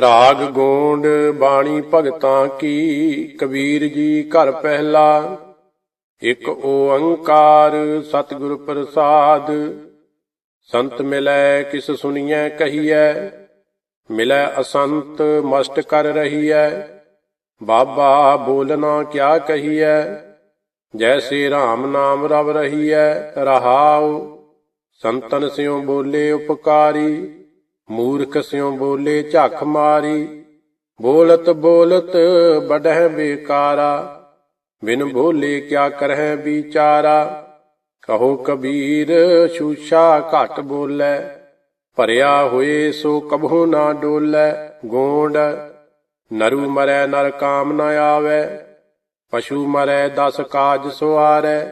ਰਾਗ ਗੋਂਡ ਬਾਣੀ ਭਗਤਾਂ ਕੀ, ਕਬੀਰ ਜੀ ਘਰ ਪਹਿਲਾ। ਇੱਕ ਓੰਕਾਰ ਸਤਿਗੁਰ ਪ੍ਰਸਾਦ। ਸੰਤ ਮਿਲੈ ਕਿਸ ਸੁਣੀਐ ਕਹੀਐ, ਮਿਲੈ ਅਸੰਤ ਮਸਟ ਕਰ ਰਹੀਐ। ਬਾਬਾ ਬੋਲਣਾ ਕਿਆ ਕਹੀਐ, ਜੈਸੇ RAM ਨਾਮ ਰਵ ਰਹੀਐ, ਰਹਾਉ। ਸੰਤਨ ਸਿਉ ਬੋਲੇ ਉਪਕਾਰੀ। ਮੂਰਖ ਸਿਉ ਬੋਲੇ ਝੱਖ ਮਾਰੀ, ਬੋਲਤ ਬੋਲਤ ਬੜਹਿ ਬੇਕਾਰਾ, ਬਿਨ ਬੋਲੇ ਕਿਆ ਕਰਹਿ ਵਿਚਾਰਾ? ਕਹੋ ਕਬੀਰ ਸ਼ੂਸ਼ਾ ਘਟ ਬੋਲੇ, ਭਰਿਆ ਹੋਏ ਸੋ ਕਬਹੁ ਨਾ ਡੋਲੇ, ਗੋਂਡ, ਨਰੂ ਮਰੈ ਨਰ ਕਾਮ ਨ ਆਵੇ, ਪਸ਼ੂ ਮਰੈ ਦਸ ਕਾਜ ਸੁਆਰੈ,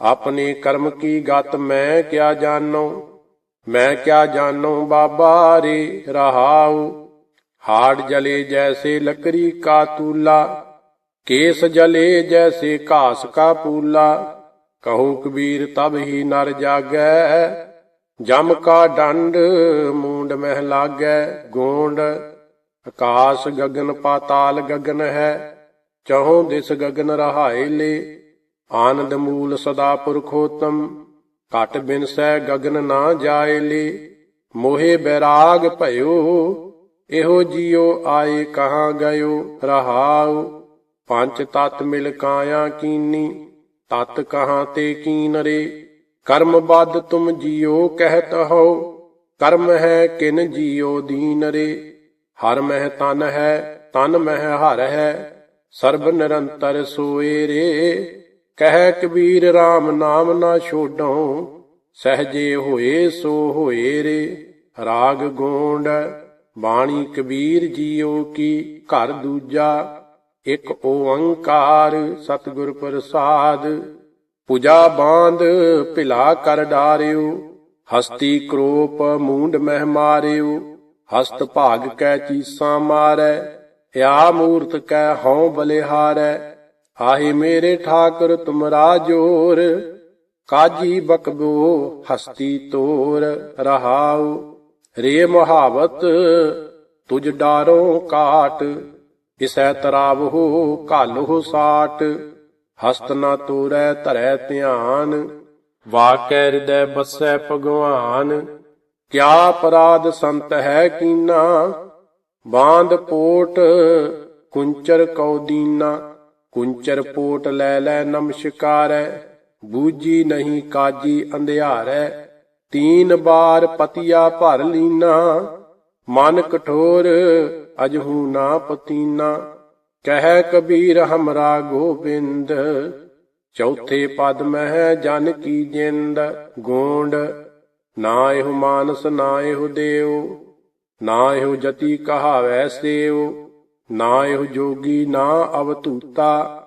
ਆਪਣੇ ਕਰਮ ਕੀ ਗਤ ਮੈਂ ਕਿਆ ਜਾਣੋ? ਮੈਂ ਕਿਆ ਜਾਣੋ ਬਾਬਾ ਰੇ ਰਹਾਉ। ਹਾੜ ਜਲੇ ਜੈਸੇ ਲੱਕੜੀ ਕਾ ਤੂਲਾ, ਕੇਸ ਜਲੇ ਜੈਸੇ ਘਾਸ ਕਾ ਪੂਲਾ। ਕਹੋ ਕਬੀਰ ਤਬ ਹੀ ਨਰ ਜਾਗੈ, ਜਮ ਕਾ ਡੰਡ ਮੂੰਡ ਮਹਿ ਲਾਗੈ। ਗੋਂਡ, ਆਕਾਸ਼ ਗਗਨ ਪਾਤਾਲ ਗਗਨ ਹੈ, ਚਹੋਂ ਦਿਸ ਗਗਨ ਰਹਾਏ ਲੇ। ਆਨੰਦ ਮੂਲ ਸਦਾ ਪੁਰਖੋਤਮ ਘਟ ਬਿਨਸੈ ਗਗਨ ਨਾ ਜਾਏ ਲੇ। ਮੋਹਿ ਬੈਰਾਗ ਭਇਓ, ਇਹੋ ਜਿਉ ਆਏ ਕਹਾਂ ਗਇਓ, ਰਹਾਉ। ਪੰਜ ਤਤ ਮਿਲ ਕਾਇਆ ਕੀਨੀ, ਤਤ ਕਹਾਂ ਤੇ ਕੀਨ ਰੇ। ਕਰਮ ਬਦ ਤੁਮ ਜਿਉ ਕਹਿਤ ਹੋ ਕਰਮ ਹੈ ਕਿਨ ਜਿਉ ਦੀਨ ਰੇ। ਹਰ ਮਹਿ ਤਨ ਹੈ, ਤਨ ਮਹਿ ਹਰ ਹੈ, ਸਰਬ ਨਿਰੰਤਰ ਸੋਏ ਰੇ। ਕਹਿ ਕਬੀਰ RAM ਨਾਮ ਨਾ ਛੋਡੋ ਸਹਜੇ ਹੋਏ ਸੋ ਹੋਏ ਰੇ। ਰਾਗ ਗੋਂਡ, ਬਾਣੀ ਕਬੀਰ ਜੀਓ ਕੀ ਘਰ ਦੂਜਾ। ਇੱਕ ਓੰਕਾਰ ਸਤਿਗੁਰ ਪ੍ਰਸਾਦ, ਪੂਜਾ ਬਾਂਧ ਭਿਲਾ ਕਰ ਡਾਰਿਓ। ਹਸਤੀ ਕਰੋਪ ਮੂੰਡ ਮਹਿ ਮਾਰਿਓ, ਹਸਤ ਭਾਗ ਕੈ ਚੀਸਾਂ ਮਾਰੈ, ਆ ਮੂਰਤ ਕੈ ਹਉ ਬਲਿਹਾਰੈ। ਆਹੇ ਮੇਰੇ ਠਾਕੁਰ ਤੁਮਰਾ ਜੋਰ, ਕਾਜੀ ਬਕਬੋ ਹਸਤੀ ਤੋਰ, ਰਹਾਉ, ਰੇ ਮੁਹਾਵਤ ਤੁਜ ਡਾਰੋ ਕਾਟ, ਇਸੈ ਤਰਾਵਹੁ ਕਾਲਹੁ ਸਾਟ, ਹਸਤ ਨਾ ਤੋਰੈ ਧਰੈ ਧਿਆਨ, ਵਾਕੈ ਹਿਰਦੈ ਬਸੈ ਭਗਵਾਨ, ਕਿਆ ਅਪਰਾਧ ਸੰਤ ਹੈ ਕੀਨਾ ਬਾਂਦ ਕੋਟ ਕੁੰਚਰ ਕਉ ਦੀਨਾ। ਕੁੰਚਰ ਪੋਟ ਲੈ ਲੈ ਨਮਸਕਾਰੈ ਬੂਜੀ ਨਹੀਂ ਕਾਜੀ ਅੰਧਿਆਰੈ। ਤੀਨ ਬਾਰ ਪਤੀਆ ਭਰ ਲੀਨਾ, ਮਨ ਕਠੋਰ ਅਜਹੂ ਨਾ ਪਤੀਨਾ। ਕਹਿ ਕਬੀਰ ਹਮਰਾ ਗੋਬਿੰਦ, ਚੌਥੇ ਪਦ ਮਹਿ ਜਨ ਕੀ ਜਿੰਦ। ਗੋਂਡ, ਨਾ ਇਹੋ ਮਾਨਸ ਨਾ ਇਹੋ ਦੇਵ ਨਾ ਇਹੋ ਜਤੀ ਕਹਾਵੈ ਸੇਵ ਨਾ ਇਹੋ ਜੋਗੀ ਨਾ ਅਵਤੂਤਾ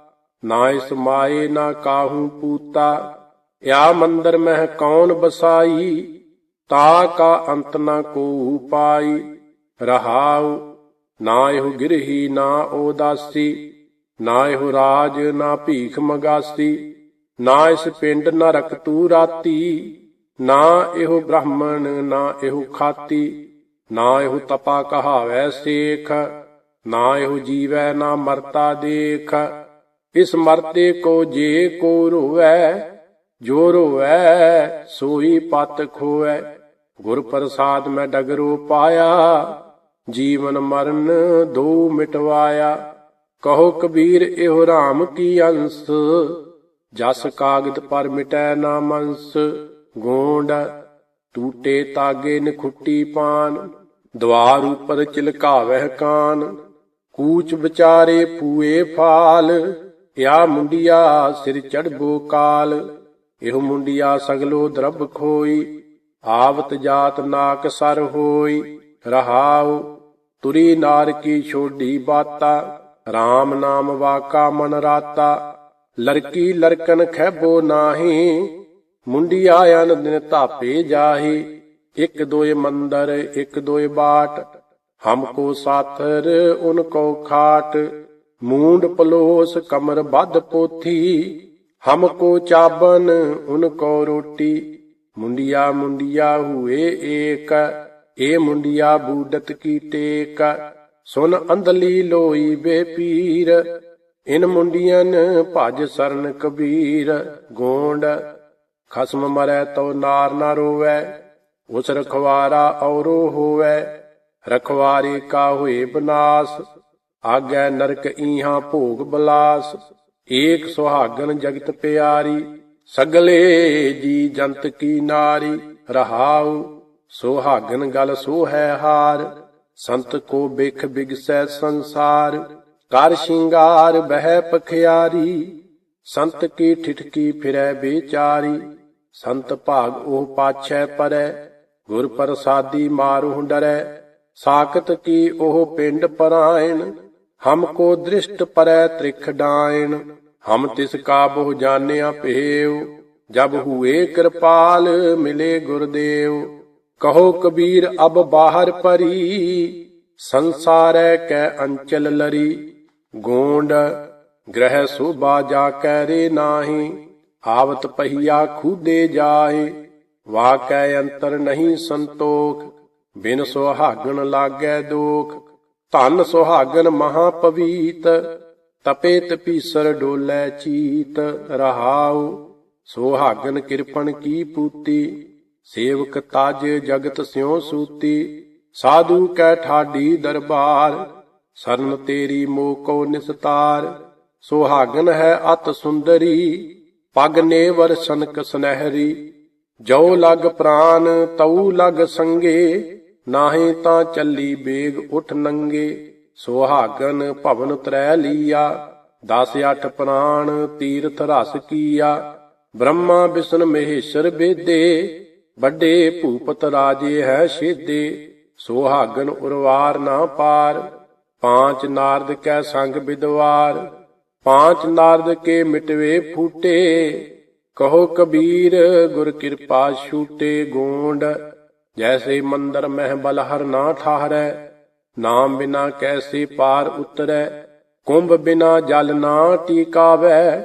ਨਾ ਇਸ ਮਾਏ ਨਾ ਕਾਹੂ ਪੂਤਾ। ਯਾ ਮੰਦਰ ਮਹਿ ਕੌਣ ਬਸਾਈ, ਤਾ ਕਾ ਅੰਤ ਨਾ ਕੋ ਪਾਈ। ਰਹਾਉ, ਨਾ ਇਹੋ ਗਿਰਹੀ ਨਾ ਉਦਾਸੀ ਨਾ ਇਹੋ ਰਾਜ ਨਾ ਭੀਖ ਮਗਾਸੀ। ਨਾ ਇਸ ਪਿੰਡ ਨਾ ਰਕਤੂ ਰਾਤੀ, ਨਾ ਇਹੋ ਬ੍ਰਾਹਮਣ ਨਾ ਇਹੋ ਖਾਤੀ। ਨਾ ਇਹੋ ਤਪਾ ਕਹਾਵੈ ਸੇਖ ਨਾ ਇਹੋ ਜੀਵੈ, ਨਾ ਮਰਤਾ ਦੇਖ। ਇਸ ਮਰਤੇ ਕੋ ਜੇ ਕੋ ਰੋਵੈ, ਜੋ ਰੋਵੈ ਸੋਈ ਪਤ ਖੋਵੈ। ਗੁਰ ਪ੍ਰਸਾਦ ਮੈਂ ਡਗਰੋ ਪਾਇਆ, ਜੀਵਨ ਮਰਨ ਦੋ ਮਿਟਵਾਇਆ। ਕਹੋ ਕਬੀਰ, ਇਹੋ ਰਾਮ ਕੀ ਅੰਸ? ਜਸ ਕਾਗਦ ਪਰ ਮਿਟੈ ਨਾ ਮੰਸ। ਗੋਂਡ ਟੂਟੇ ਤਾਗੇ ਨਖੁੱਟੀ ਪਾਨ, ਦਵਾਰ ਉਪਰ ਚਿਲਕਾਵਹਿ ਕਾਨ। ਕੂਚ ਵਿਚਾਰੇ ਪੂਏ ਫਾਲ ਯਾ ਮੁੰਡਿਆ ਸਿਰ ਚੜਬੋ ਕਾਲ। ਇਹੋ ਮੁੰਡਿਆ ਸਗਲੋ ਦਰਬ ਖੋਈ, ਆਵਤ ਜਾਤ ਨਾਕ ਸਰ ਹੋਈ। ਰਹਾਉ, ਤੁਰੀ ਨਾਰ ਕੀ ਛੋਡੀ ਬਾਤਾ RAM ਨਾਮ ਵਾਕਾ ਮਨ ਰਾਤਾ। ਲੜਕੀ ਲੜਕਨ ਖੈਬੋ ਨਾਹੀ, ਮੁੰਡਿਆ ਅਨ ਦਿਨ ਧਾਪੇ ਜਾਹੀ। ਇੱਕ ਦੋਏ ਮੰਦਰ, ਇੱਕ ਦੋਏ ਬਾਟ ਹਮਕੋ ਸਾਥਰ, ਉਨ ਕੋ ਖਾਟ, ਮੂੰਡ ਪਲੋਸ ਕਮਰ ਬੱਧ ਪੋਥੀ। ਹਮਕੋ ਚਾਬਨ, ਉਨ ਕੋ ਰੋਟੀ। ਮੁੰਡਿਆ ਮੁੰਡਿਆ ਹੁਏ ਏਕ, ਏ ਮੁੰਡਿਆ ਬੂਡਤ ਕੀ ਟੇਕ। ਸੁਨ ਅੰਧਲੀ ਲੋਈ ਬੇਪੀਰ, ਇਨ ਮੁੰਡੀਆਂ ਭਜ ਸਰਨ ਕਬੀਰ। ਗੋਂਡ, ਖਸਮ ਮਰੈ ਤੋ ਨਾਰ ਨਾ ਰੋਵੈ ਉਸ ਰਖਵਾਰਾ ਔਰੋ ਹੋਵੈ। ਰਖਵਾਰੇ ਕਾ ਹੋਏ ਬਨਾਸ, ਆਗੈ ਨਰਕ ਈਹਾਂ ਭੋਗ ਬਲਾਸ। ਏਕ ਸੁਹਾਗਨ ਜਗਤ ਪਿਆਰੀ, ਸਗਲੇ ਜੀ ਜੰਤ ਕੀ ਨਾਰੀ। ਰਹਾਉ, ਸੁਹਾਗਨ ਗਲ ਸੋ ਹੈ ਹਾਰ, ਸੰਤ ਕੋ ਬਿਖ ਬਿਗਸੈ ਸੰਸਾਰ। ਕਰ ਸ਼ਿੰਗਾਰ ਬਹਿ ਪਖਿਆਰੀ, ਸੰਤ ਕੀ ਠਿਠਕੀ ਫਿਰੈ ਬੇਚਾਰੀ। ਸੰਤ ਭਾਗ ਉਹ ਪਾਛੈ ਪਰੈ, ਗੁਰ ਪ੍ਰਸਾਦੀ ਮਾਰੂ ਡਰੈ ਸਾਖਤ ਕੀ ਉਹ ਪਿੰਡ ਪਰਾਇਣ, ਹਮ ਕੋ ਦ੍ਰਿਸ਼ਟ ਪਰੈ ਤ੍ਰਿਖ ਡਾਇਣ। ਹਮ ਤਿਸ ਕਾ ਬਹੁ ਜਾਣਿਆ ਭੇਵ ਜਬ ਹੁਏ ਕਿਰਪਾਲ ਮਿਲੇ ਗੁਰਦੇਵ। ਕਹੋ ਕਬੀਰ ਅਬ ਬਾਹਰ ਪਰੀ, ਸੰਸਾਰੈ ਕੈ ਅੰਚਲ ਲਰੀ। ਗੋਂਡ, ਗ੍ਰਹਿ ਸੋਭਾ ਜਾ ਕੈ ਰੇ ਨਾਹੀ, ਆਵਤ ਪਹੀਆ ਖੂਦੇ ਜਾਏ ਵਾਕੈ ਅੰਤਰ ਨਹੀਂ ਸੰਤੋਖ ਬਿਨ ਸੁਹਾਗਣ ਲਾਗੈ ਦੋਖ, ਧਨ ਸੁਹਾਗਨ ਮਹਾ ਪਵੀਤ ਤਪੇ ਤਪੀਸਰ ਡੋਲੇ ਚੀਤ, ਰਹਾਉ, ਸੁਹਾਗਣ ਕਿਰਪਨ ਕੀ ਪੂਤੀ, ਸੇਵਕ ਤਜ ਜਗਤ ਸਿਉ ਸੂਤੀ, ਸਾਧੂ ਕੈ ਠਾਡੀ ਦਰਬਾਰ, ਸਰਨ ਤੇਰੀ ਮੋ ਕੋ ਨਿਸਤਾਰ ਸੁਹਾਗਨ ਹੈ ਅਤ ਸੁੰਦਰੀ, ਪਗ ਨੇਵਰ ਸਨਕ ਸੁਨਹਿਰੀ ਜੋ ਲਗ ਪ੍ਰਾਨ ਤਉ ਲਗ ਸੰਗੇ ਨਾਹੀਂ ਤਾਂ ਚੱਲੀ ਬੇਗ ਉਠ ਨੰਗੇ, ਸੁਹਾਗਨ ਭਵਨ ਤਰੈ ਲੀਆ, ਦਸ ਅਠ ਪ੍ਰਾਣ ਤੀਰਥ ਰਸ ਕੀਆ। ਬ੍ਰਹਮਾ ਵਿਸ਼ਨ ਮਹੇਸ਼ਰ ਬੇਦੇ, ਵੱਡੇ ਭੂਪਤ ਰਾਜੇ ਹੈ ਛੇਦੇ। ਸੁਹਾਗਨ ਉਰਵਾਰ ਨਾ ਪਾਰ, ਪਾਂਚ ਨਾਰਦ ਕੈ ਸੰਗ ਵਿਦਵਾਰ ਪਾਂਚ ਨਾਰਦ ਕੇ ਮਿਟਵੇ ਫੂਟੇ, ਕਹੋ ਕਬੀਰ ਗੁਰ ਕਿਰਪਾ ਛੂਟੇ ਗੋਂਡ। ਜੈਸੇ ਮੰਦਰ ਮਹਿ ਬਲਹਰ ਨਾ ਠਾਹਰੈ, ਨਾਮ ਬਿਨਾ ਕੈਸੇ ਪਾਰ ਉਤਰੈ, ਕੁੰਭ ਬਿਨਾ ਜਲ ਨਾ ਟਿਕਾਵੈ,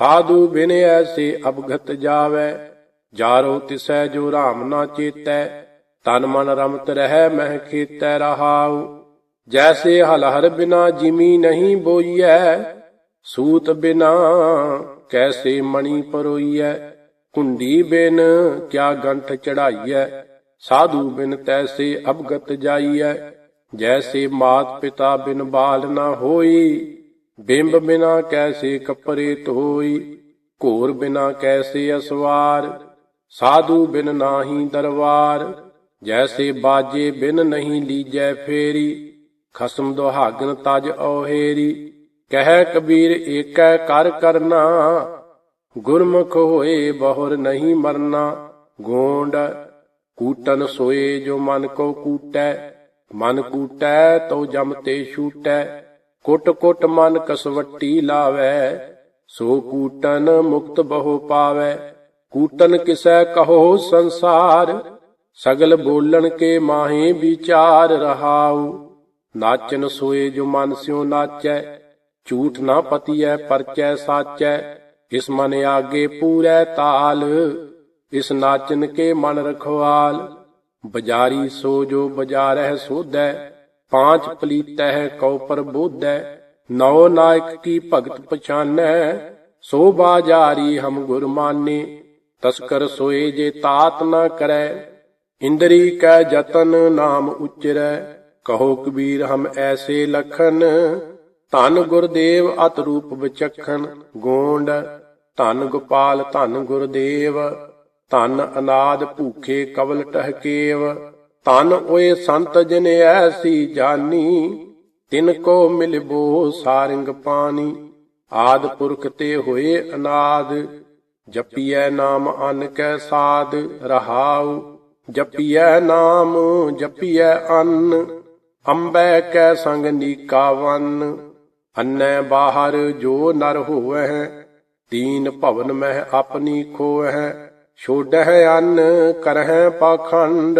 ਸਾਧੂ ਬਿਨ ਐਸੇ ਅਬਗਤ ਜਾਵੈ, ਜਾਰੋ ਤਿਸੈ ਜੋ ਰਾਮ ਨਾ ਚੇਤੈ, ਤਨ ਮਨ ਰਮਤ ਰਹਿ ਮਹਿ ਖੇਤੈ ਰਹਾਉ, ਜੈਸੇ ਹਲਹਰ ਬਿਨਾ ਜਿਮੀ ਨਹੀਂ ਬੋਈਐ, ਸੂਤ ਬਿਨਾ ਕੈਸੇ ਮਣੀ ਪਰੋਈਐ, ਕੁੰਡੀ ਬਿਨ ਕਿਆ ਗੰਠ ਚੜਾਈਐ ਸਾਧੂ ਬਿਨ ਤੈਸੇ ਅਬਗਤ ਜਾਈਐ, ਜੈਸੇ ਮਾਤ ਪਿਤਾ ਬਿਨ ਬਾਲ ਨਾ ਹੋਈ, ਬਿੰਬ ਬਿਨਾ ਕੈਸੇ ਕਪਰੇ ਧੋਈ, ਘੋਰ ਬਿਨਾ ਕੈਸੇ ਅਸਵਾਰ, ਸਾਧੂ ਬਿਨ ਨਾਹੀ ਦਰਬਾਰ ਜੈਸੇ ਬਾਜੇ ਬਿਨ ਨਹੀਂ ਲੀਜੈ ਫੇਰੀ, ਖਸਮ ਦੁਹਾਗਨ ਤਜ ਔਹੇਰੀ, ਕਹਿ ਕਬੀਰ ਏਕੈ ਕਰ ਕਰਨਾ, ਗੁਰਮੁਖ ਹੋਏ ਬਹੁਰ ਨਹੀਂ ਮਰਨਾ, ਗੋਂਡ ਕੂਟਨ ਸੋਏ ਜੋ ਮਨ ਕੋ ਕੂਟੈ, ਮਨ ਕੂਟੈ ਤੋ ਜਮ ਤੇ ਛੂਟੈ। ਕੁੱਟ ਕੁੱਟ ਮਨ ਕਸਵੱਟੀ ਲਾਵੈ, ਸੋ ਕੂਟਨ ਮੁਕਤ ਬਹੁ ਪਾਵੈ। ਕੂਟਨ ਕਿਸੈ ਕਹੋ ਸੰਸਾਰ, ਸਗਲ ਬੋਲਣ ਕੇ ਮਾਹੇ ਵਿਚਾਰ ਰਹਾਉ। ਨਾਚਨ ਸੋਏ ਜੋ ਮਨ ਸਿਓ ਨਾਚੈ, ਝੂਠ ਨਾ ਪਤੀਐ ਪਰਚੈ ਸਾਚੈ। ਇਸ ਮਨ ਆਗੇ ਪੂਰੈ ਤਾਲ ਇਸ ਨਾਚਨ ਕੇ ਮਨ ਰਖਵਾਲ। ਬਜਾਰੀ ਸੋ ਜੋ ਬਜਾਰਹਿ ਸੋਧੈ, ਪਾਂਚ ਪਲੀਤੈ ਕਉ ਪ੍ਰਬੋਧੈ। ਨੌ ਨਾਇਕ ਕੀ ਭਗਤ ਪਛਾਨੈ, ਸੋ ਬਾਜਾਰੀ ਹਮ ਗੁਰ ਮਾਨੇ। ਤਸਕਰ ਸੋਏ ਜੇ ਤਾਤ ਨਾ ਕਰੈ, ਇੰਦਰੀ ਕੈ ਜਤਨ ਨਾਮ ਉਚਰੈ। ਕਹੋ ਕਬੀਰ ਹਮ ਐਸੇ ਲਖਨ, ਧਨ ਗੁਰਦੇਵ ਅਤ ਰੂਪ ਵਿਚਖਣ ਗੋਂਡ, ਧਨ ਗੋਪਾਲ ਧਨ ਗੁਰਦੇਵ। ਧਨ ਅਨਾਦ ਭੂਖੇ ਕਵਲ ਟਹਕੇਵ, ਧਨ ਓਏ ਸੰਤ ਜਿਨ ਐਸੀ ਜਾਨੀ, ਤਿਨ ਕੋ ਮਿਲਬੋ ਸਾਰੰਗ ਪਾਣੀ। ਆਦ ਪੁਰਖ ਤੇ ਹੋਏ ਅਨਾਦ, ਜਪੀਐ ਨਾਮ ਅਨ ਕੈ ਸਾਦ, ਰਹਾਉ। ਜਪੀਐ ਨਾਮ, ਜਪੀਐ ਅੰਨ, ਅੰਬੈ ਕੈ ਸੰਗ ਨੀਕਾ ਵਨ। ਅੰਨੈ ਬਾਹਰ ਜੋ ਨਰ ਹੋਵੈ ਤੀਨ ਭਵਨ ਮਹਿ ਆਪਣੀ ਖੋਵੈ ਛੋੜਹਿ ਅੰਨ ਕਰਹਿ ਪਾਖੰਡ,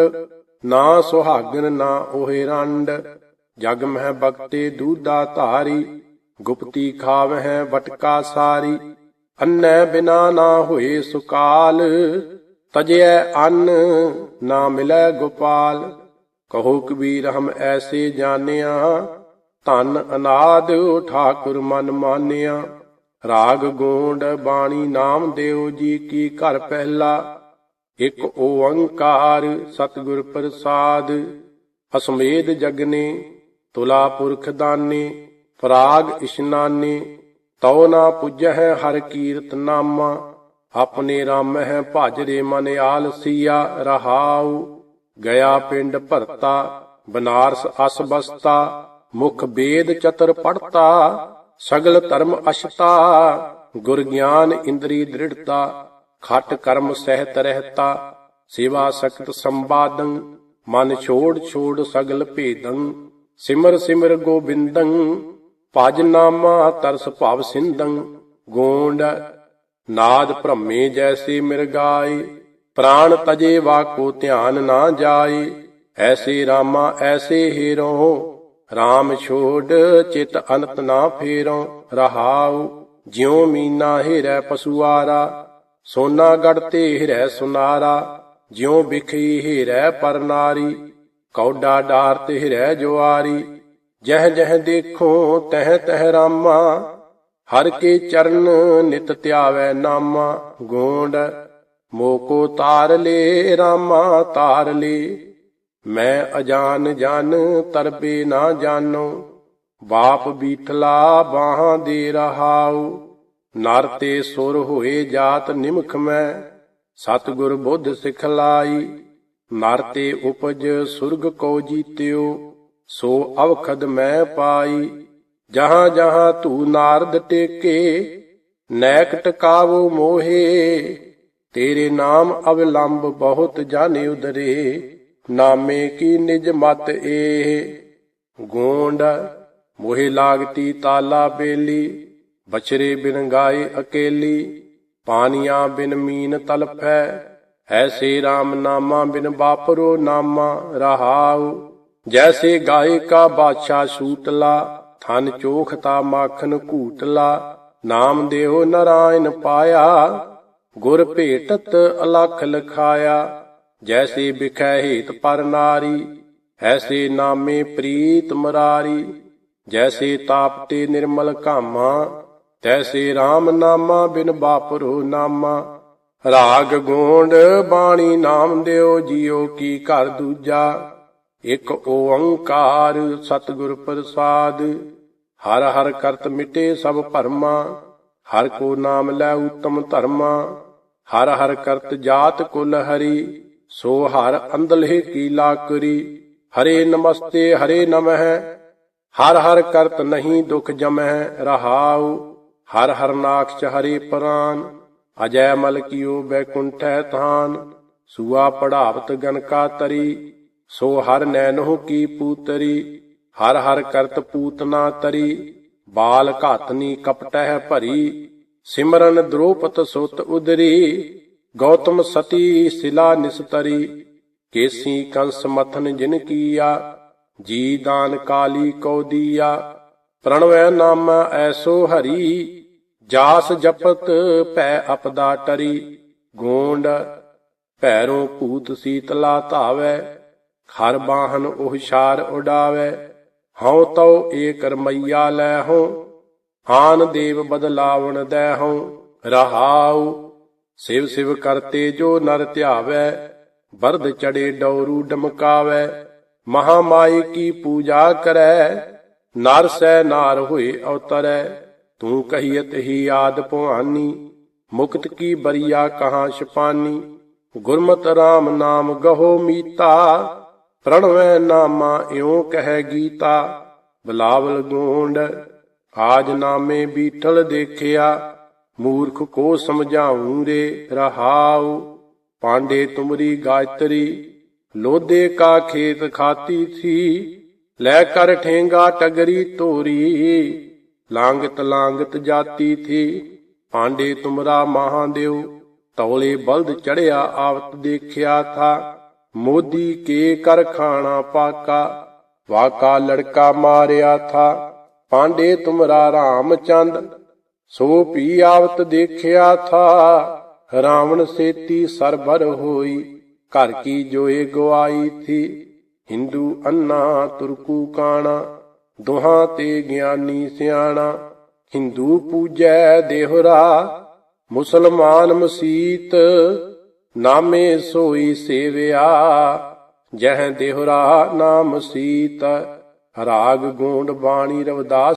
ਨਾ ਸੁਹਾਗਨ ਨਾ ਉਹੇ ਰੰਡ। ਜਗ ਮਹਿ ਬਖਤੇ ਦੂਦਾ ਧਾਰੀ, ਗੁਪਤੀ ਖਾਵਹਿ ਵਟਕਾ ਸਾਰੀ। ਅੰਨੈ ਬਿਨਾ ਨਾ ਹੋਏ ਸੁਕਾਲ ਤਜੈ ਅੰਨ ਨਾ ਮਿਲੈ ਗੋਪਾਲ। ਕਹੋ ਕਬੀਰ, ਹਮ ਐਸੇ ਜਾਣਿਆ, ਧਨ ਅਨਾਦ, ਠਾਕੁਰ ਮਨ ਮਾਨਿਆ। ਰਾਗ ਗੋਂਡ ਬਾਣੀ ਨਾਮ ਦੇਵ ਜੀ ਕੀ ਘਰ ਪਹਿਲਾ, ਇਕ ਓੰਕਾਰ ਸਤਿਗੁਰ ਪ੍ਰਸਾਦ ਅਸਮੇਦ ਜਗਨੇ, ਤੁਲਾ ਪੁਰਖ ਦਾਨੇ, ਪ੍ਰਾਗ ਇਸ਼ਨਾਨੇ, ਤਉ ਨਾ ਪੁੱਜਹਿ ਹਰ ਕੀਰਤ ਨਾਮਾ, ਆਪਣੇ ਰਾਮ ਹੈ ਭਾਜਰੇ ਮਨ ਆਲਸੀਆ ਰਹਾਉ, ਗਿਆ ਪਿੰਡ ਭਰਤਾ, ਬਨਾਰਸ ਅਸਬਸਤਾ, ਮੁਖ ਬੇਦ ਚਤਰ ਪੜਤਾ। ਸਗਲ ਧਰਮ ਅਸ਼ਤਾ, ਗੁਰ ਗਿਆਨ ਇੰਦਰੀ ਦ੍ਰਿੜਤਾ, ਖਟ ਕਰਮ ਸਹਿਤ ਰਹਿਤਾ, ਸੇਵਾ ਸਖਤ ਸੰਬਾਦੰ ਮਨ ਛੋੜ ਛੋੜ ਸਗਲ ਭੇਦੰ, ਸਿਮਰ ਸਿਮਰ ਗੋਬਿੰਦੰ, ਭਜ ਨਾਮਾ ਤਰਸ ਭਾਵ ਸਿੰਦੰ ਗੋਂਡ ਨਾਦ ਭ੍ਰਮੇ ਜੈਸੇ ਮਿਰਗਾਏ ਪ੍ਰਾਣ ਤਜੇ ਵਾਕੋ ਧਿਆਨ ਨਾ ਜਾਏ, ਐਸੇ ਰਾਮਾ ਐਸੇ ਹੀਰੋ RAM ਛੋੜ ਚਿਤ ਅਨਤ ਨਾ ਫੇਰੋ ਰਹਾਉ, ਜਿਉ ਮੀਨਾ ਹਿਰੈ ਪਸੁਆਰਾ, ਸੋਨਾ ਗੜ ਤੇ ਹਿਰੈ ਸੁਨਾਰਾ, ਜਿਉ ਵਿਖੀ ਹਿਰੈ ਪਰਨਾਰੀ ਕੌਡਾ ਡਾਰ ਤੇ ਹਿਰੈ ਜੁਆਰੀ, ਜਹ ਜਹ ਦੇਖੋ ਤਹ ਤਹ ਰਾਮਾ, ਹਰ ਕੇ ਚਰਨ ਨਿਤ ਧਿਆਵੈ ਨਾਮਾ, ਗੋਂਡ, ਮੋਕੋ ਤਾਰ ਲੇ, ਰਾਮਾ ਤਾਰ ਲੇ। ਮੈਂ ਅਜਾਨ ਜਨ, ਤਰਬੇ ਨਾ ਜਾਣੋ ਬਾਪ ਬੀਠਲਾ ਬਾਹਾਂ ਦੇ ਰਹਾਉ। ਨਰ ਤੇ ਸੁਰ ਹੋਏ ਜਾਤ ਨਿਮਖ ਮੈਂ। ਸਤਿਗੁਰ ਬੁੱਧ ਸਿਖ ਲਾਈ। ਨਰ ਤੇ ਉਪਜ ਸੁਰਗ ਕੋ ਜੀਤਿਓ। ਸੋ ਅਵਖਦ ਮੈਂ ਪਾਈ। ਜਹਾਂ ਜਹਾਂ ਤੂ ਨਾਰਦ ਟੇਕੇ ਨੈਕ ਟਕਾਵੋ ਮੋਹੇ। ਤੇਰੇ ਨਾਮ ਅਵਲੰਬ ਬਹੁਤ ਜਾਣੇ ਉਦਰੇ ਨਾਮੇ ਕੀ ਨਿਜ ਮਤ ਏ ਗੋਂਡ ਮੋਹਿ ਲਾਗਤੀ ਤਾਲਾ ਬੇਲੀ, ਬਛਰੇ ਬਿਨ ਗਾਏ ਅਕੇਲੀ ਪਾਨੀਆਂ ਬਿਨ ਮੀਨ ਤਲਫੈ, ਐਸੇ RAM ਨਾਮਾ ਬਿਨ ਬਾਪਰੋ ਨਾਮਾ ਰਹਾਉ। ਜੈਸੇ ਗਾਏ ਕਾ ਬਾਦਸ਼ਾਹ ਸੂਤਲਾ, ਥਨ ਚੋਖਤਾ ਮਾਖਨ ਘੂਟਲਾ, ਨਾਮ ਦੇਉ ਨਰਾਇਣ ਪਾਇਆ, ਗੁਰ ਭੇਟਤ ਅਲਖ ਲਖਾਇਆ। ਜੈਸੇ ਬਿਖੈ ਹੇਤ ਪਰ ਨਾਰੀ, ਐਸੇ ਨਾਮੇ ਪ੍ਰੀਤ ਮਰਾਰੀ। ਜੈਸੇ ਤਾਪ ਤੇ ਨਿਰਮਲ ਕਾਮਾ ਤੈਸੇ RAM ਨਾਮਾ ਬਿਨ ਬਾਪਰੋ ਨਾਮਾ। ਰਾਗ ਗੋਂਡ ਬਾਣੀ ਨਾਮ ਦਿਓ ਜੀਓ ਕੀ ਘਰ ਦੂਜਾ। ਇੱਕ ਓੰਕਾਰ ਸਤਿਗੁਰ ਪ੍ਰਸਾਦ, ਹਰ ਹਰ ਕਰਤ ਮਿਟੇ ਸਭ ਭਰਮਾ। ਹਰ ਕੋ ਨਾਮ ਲੈ ਉਤਮ ਧਰਮਾ, ਹਰ ਹਰ ਕਰਤ ਜਾਤ ਕੁਲ ਹਰੀ। ਸੋ ਹਰ ਅੰਦਲਹਿ ਕੀਲਾ ਕਰੀ ਹਰੇ ਨਮਸਤੇ, ਹਰੇ ਨਮਹਿ। ਹਰ ਹਰ ਕਰਤ ਨਹੀਂ ਦੁਖ ਜਮਹਿ, ਰਹਾਉ। ਹਰ ਹਰ ਨਾਖਚ ਹਰੇ ਪ੍ਰਾਨ। ਅਜੈ ਮਲ ਕੀਓ ਬੈਕੁੰਠੈ ਥਾਨ। ਸੁਆ ਪੜਾਵਤ ਗਨਕਾ ਤਰੀ। ਸੋ ਹਰ ਨੈਨੋ ਕੀ ਪੂਤਰੀ। ਹਰ ਹਰ ਕਰਤ ਪੂਤਨਾ ਤਰੀ। ਬਾਲ ਘਾਤਨੀ ਕਪਟਹਿ ਭਰੀ। ਸਿਮਰਨ ਦ੍ਰੋਪਤ ਸੁਤ ਉਦਰੀ। ਗੌਤਮ ਸਤੀ ਸਿਲਾ ਨਿਸਤਰੀ, ਕੇਸੀ ਕੰਸ ਮਥਨ ਜਿਨ ਕੀਆ, ਜੀ ਦਾਨ ਕਾਲੀ ਕੋ ਦੀਆ। ਪ੍ਰਣਵੈ ਨਾਮ ਐਸੋ ਹਰੀ, ਜਾਸ ਜਪਤ ਭੈ ਅਪਦਾ ਟਰੀ। ਗੋਂਡ, ਭੈਰੋਂ ਭੂਤ ਸੀਤਲਾ ਧਾਵੈ, ਖਰ ਬਾਹਨ ਉਹ ਸ਼ਾਰ ਉਡਾਵੈ। ਹਉ ਤਉ ਏ ਰਮਈਆ ਲੈ ਹੋ ਆਨ ਦੇਵ ਬਦਲਾਵਣ ਦੈ ਹੋ ਰਹਾਉ ਸਿਵ ਸਿਵ ਕਰਤੇ ਜੋ ਨਰ ਧਿਆਵੈ ਬਰਦ ਚੜੇ ਡੌਰੂ ਡਮਕਾਵੈ ਮਹਾ ਮਾਈ ਕੀ ਪੂਜਾ ਕਰੈ, ਨਰ ਸੈ ਨਾਰ ਹੋਏ ਅਵਤਰੈ, ਤੂੰ ਕਹੀਤ ਹੀ ਆਦ ਭਵਾਨੀ, ਮੁਕਤ ਕੀ ਬਰੀਆ ਕਹਾਂ ਛਪਾਨੀ, ਗੁਰਮਤ RAM ਨਾਮ ਗਹੋ ਮੀਤਾ, ਪ੍ਰਣਵੈ ਨਾਮਾ ਇਉ ਕਹਿ ਗੀਤਾ, ਬਲਾਵਲ ਗੋਂਡ, ਆਜ ਨਾਮੇ ਬੀਠਲ ਦੇਖਿਆ ਮੂਰਖ ਕੋ ਸਮਝਾਉਂ ਰੇ ਰਹਾਉ, ਪਾਂਡੇ ਤੁਮਰੀ ਗਾਇਤਰੀ ਲੋਦੇ ਕਾ ਖੇਤ ਖਾਤੀ ਥੀ, ਲੈ ਕਰ ਠੇਂਗਾ ਟਗਰੀ ਤੋਰੀ, ਲਾਂਗਤ ਲਾਂਗਤ ਜਾਤੀ ਥੀ, ਪਾਂਡੇ ਤੁਮਰਾ ਮਹਾਦੇਵ ਤੌਲੇ ਬਲਦ ਚੜਿਆ ਆਵਤ ਦੇਖਿਆ ਥਾ, ਮੋਦੀ ਕੇ ਕਰ ਖਾਣਾ ਪਾਕਾ, ਵਾਕਾ ਲੜਕਾ ਮਾਰਿਆ ਥਾ, ਪਾਂਡੇ ਤੁਮਰਾ ਰਾਮਚੰਦ ਸੋ ਪੀ ਆਵਤ ਦੇਖਿਆ ਥਾ ਰਾਵਣ ਸੇਤੀ ਸਰਬਰ ਹੋਈ। ਘਰ ਕੀ ਜੋਏ ਗਵਾਈ ਥੀ, ਹਿੰਦੂ ਅੰਨਾ ਤੁਰਕੂ ਕਾਣਾ, ਦੋਹਾਂ ਤੇ ਗਿਆਨੀ ਸਿਆਣਾ। ਹਿੰਦੂ ਪੂਜੈ ਦੇਹਰਾ, ਮੁਸਲਮਾਨ ਮਸੀਤ, ਨਾਮੇ ਸੋਈ ਸੇਵਿਆ। ਜਹ ਦੇਹਰਾ ਨਾਮ ਸੀਤ, ਰਾਗ ਗੋਂਡ ਬਾਣੀ ਰਵਦਾਸ